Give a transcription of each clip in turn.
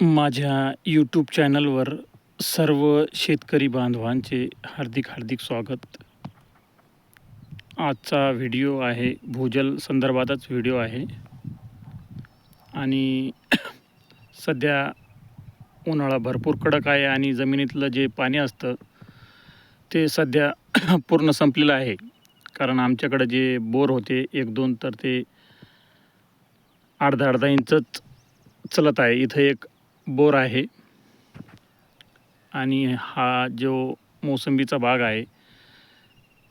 माझ्या यूट्यूब चॅनलवर सर्व शेतकरी बांधवांचे हार्दिक हार्दिक स्वागत. आजचा व्हिडिओ आहे भूजल संदर्भातच व्हिडिओ आहे. आणि सध्या उन्हाळा भरपूर कडक आहे आणि जमिनीतलं जे पाणी असतं ते सध्या पूर्ण संपलेलं आहे. कारण आमच्याकडं जे बोर होते एक दोन तर ते अर्धा अर्धा इंचच चलत आहे. इथं एक बोर आहे. आणि हा जो मोसंबीचा भाग आहे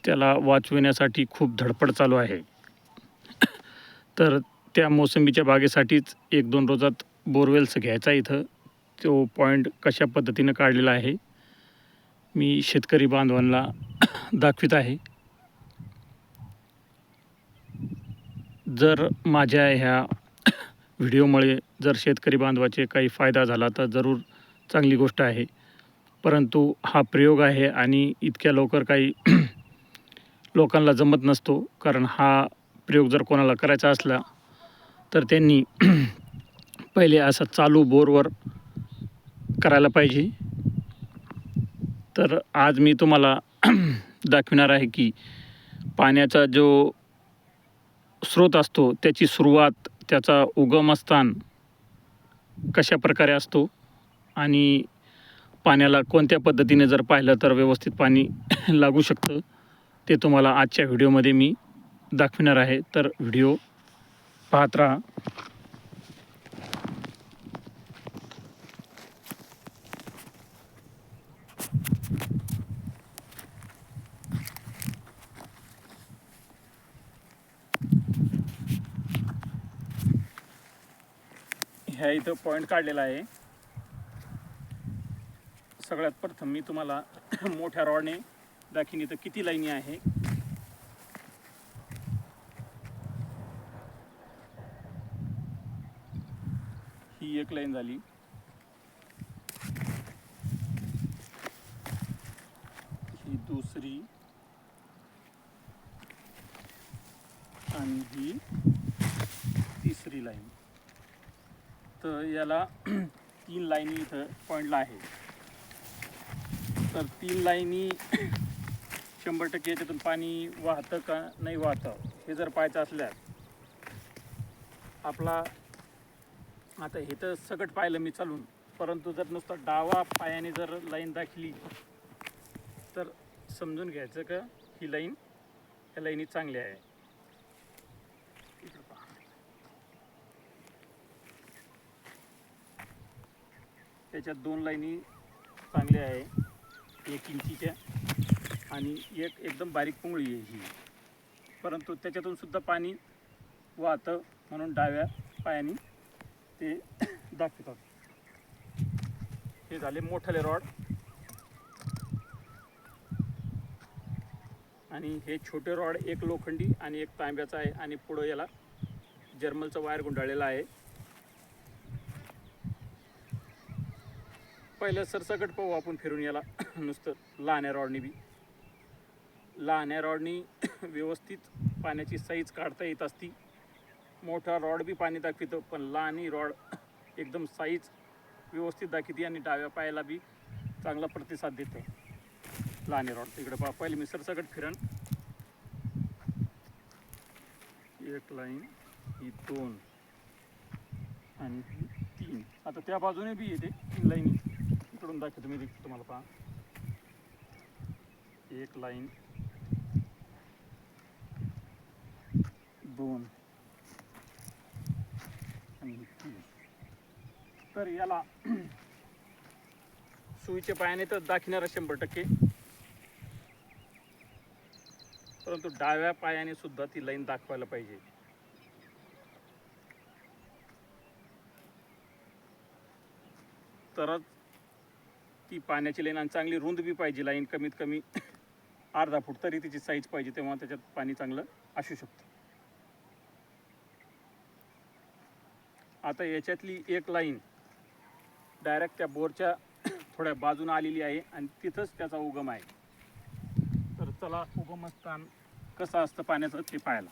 त्याला वाचविण्यासाठी खूप धडपड चालू आहे. तर त्या मोसंबीच्या बागेसाठीच एक दोन रोजात बोरवेल्स घ्यायचा इथं. तो पॉईंट कशा पद्धतीनं काढलेला आहे मी शेतकरी बांधवांना दाखवित आहे. जर माझ्या ह्या व्हिडिओमुळे जर शेतकरी बांधवाचे काही फायदा झाला तर जरूर चांगली गोष्ट आहे. परंतु हा प्रयोग आहे आणि इतक्या लवकर काही लोकांना जमत नसतो कारण हा प्रयोग जर कोणाला करायचा असला तर त्यांनी पहिले असा चालू बोरवर करायला पाहिजे. तर आज मी तुम्हाला दाखविणार आहे की पाण्याचा जो स्रोत असतो त्याची सुरुवात त्याचा उगमस्थान कशा प्रकारे असतो आणि पाण्याला कोणत्या पद्धतीने जर पाहिलं तर व्यवस्थित पाणी लागू शकतं ते तुम्हाला आजच्या व्हिडिओमध्ये मी दाखविणार आहे. तर व्हिडिओ पाहत राहा. ह्या इथं पॉईंट काढलेला आहे. सगळ्यात प्रथम मी तुम्हाला मोठ्या रॉडने दाखीन इथं किती लाईनी आहे. ही एक लाईन झाली. ही दुसरी. आणि ही तिसरी लाईन. तर याला तीन लाईनी इथं पॉईंटला आहे. तर तीन लाईनी शंभर टक्के याच्यातून पाणी वाहतं का नाही वाहतं हे जर पाहायचं असल्यास. आपला आता हे तर सगट पाहिलं मी चालून परंतु जर नुसतं डावा पायाने जर लाईन दाखली तर समजून घ्यायचं का ही लाईन या लाईनी चांगली आहे इकडं पहा. त्याच्यात दोन लाईनी चांगल्या आहे. एक इंचीच्या आणि एक एकदम बारीक पुंगळी आहे ही. परंतु त्याच्यातून सुद्धा पाणी वाहतं म्हणून डाव्या पायाने ते दाखवतात. हे झाले मोठाले रॉड. आणि हे छोटे रॉड एक लोखंडी आणि एक तांब्याचा आहे आणि पुढं याला जर्मलचं वायर गुंडाळलेलं आहे. पहिलं सरसकट पाहू आपण फिरून याला. नुसतं लहान्या रॉडनी बी. लहान्या रॉडनी व्यवस्थित पाण्याची साईज काढता येत असती. मोठा रॉड बी पाणी दाखवितो पण लहानी रॉड एकदम साईज व्यवस्थित दाखवते आणि डाव्या पायाला बी चांगला प्रतिसाद देतो. लहाने रॉड. तिकडे पहा पहिले मी सरसकट फिरण एक लाईन ही दोन आणि तीन. आता त्या बाजूने बी येते तीन लाईनी. इकडून दाखवतो मी तुम्हाला पहा. एक लाईन. दोन. आणि तीन. तर याला सुईच्या पायाने तर दाखिणार शंभर टक्के. परंतु डाव्या पायाने सुद्धा ती लाईन दाखवायला पाहिजे. तरच ती पाण्याची लाईन आणि चांगली रुंद बी पाहिजे लाईन कमीत कमी अर्धा फूट तरी तिची साईज पाहिजे तेव्हा त्याच्यात पाणी चांगलं असू शकतं. आता याच्यातली एक लाईन डायरेक्ट त्या बोरच्या थोड्या बाजून आलेली आहे आणि तिथंच त्याचा उगम आहे. तर चला उगमस्थान कसं असतं पाण्याचं ते पाहायला.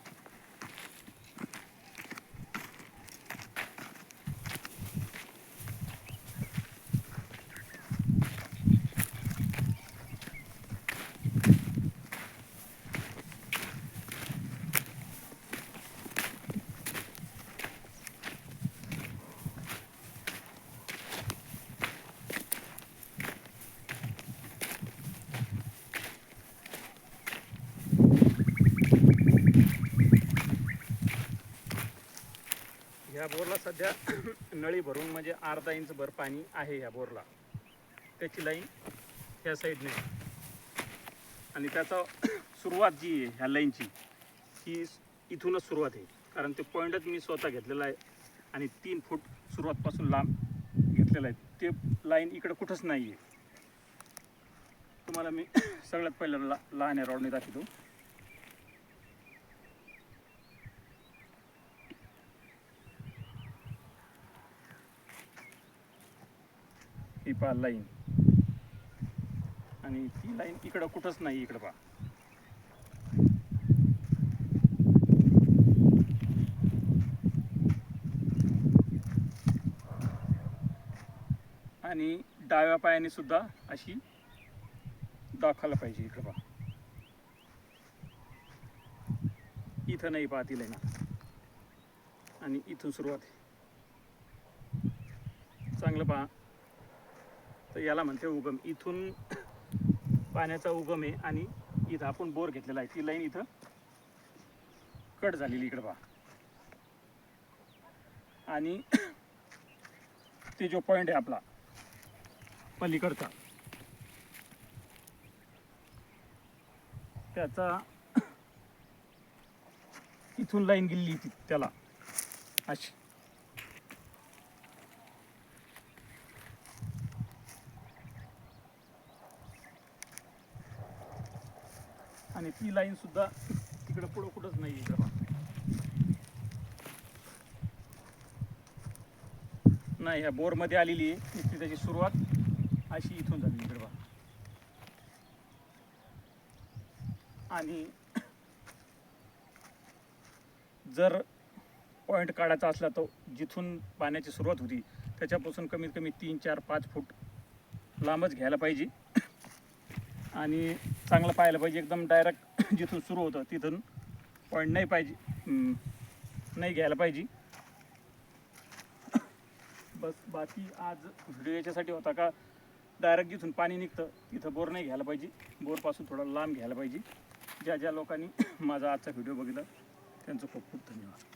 ह्या बोरला सध्या नळी भरून म्हणजे अर्धा इंच भर पाणी आहे ह्या बोरला. त्याची लाईन ह्या साईडने आणि त्याचा सुरुवात जी आहे ह्या लाईनची ही इथूनच सुरुवात आहे. कारण ते पॉईंटच मी स्वतः घेतलेला आहे आणि तीन फूट सुरुवातपासून लांब घेतलेलं आहे. ते लाईन इकडं कुठंच नाही आहे तुम्हाला मी सगळ्यात पहिल्या ला लहान रॉडने दाखवतो. ही पहा लाईन आणि ती लाईन इकडं कुठंच नाही इकडं पहा. आणि डाव्या पायाने सुद्धा अशी दाखवायला पाहिजे इकडं पहा. इथं नाही पाहती लाईन आणि इथून सुरुवात. चांगलं पहा. तर याला म्हणते उगम. इथून पाण्याचा उगम आहे आणि इथं आपण बोर घेतलेला आहे. ती लाईन इथं कट झालेली इकडं पहा. आणि ते जो पॉईंट आहे आपला पलीकडचा त्याचा इथून लाईन गेली ती त्याला. अशी. आणि ती लाईन सुद्धा तिकडं पुढं कुठंच नाही इकडं. नाही ह्या बोरमध्ये आलेली आहे. त्याची सुरुवात अशी इथून झाली इकडं आणि जर पॉईंट काढायचा असला तर जिथून पाण्याची सुरुवात होती त्याच्यापासून कमीत कमी तीन चार पाच फूट लांबच घ्यायला पाहिजे. आणि चांगलं पाहायला पाहिजे. एकदम डायरेक्ट जिथून सुरू होतं तिथून पॉईंट नाही पाहिजे. नाही घ्यायला पाहिजे. बस बाकी आज व्हिडिओ याच्यासाठी होता का? डायरेक्ट जिथून पाणी निघतं तिथं बोर नाही घ्यायला पाहिजे. बोरपासून थोडा लांब घ्यायला पाहिजे. ज्या ज्या लोकांनी माझा आजचा व्हिडिओ बघितला त्यांचं खूप खूप धन्यवाद.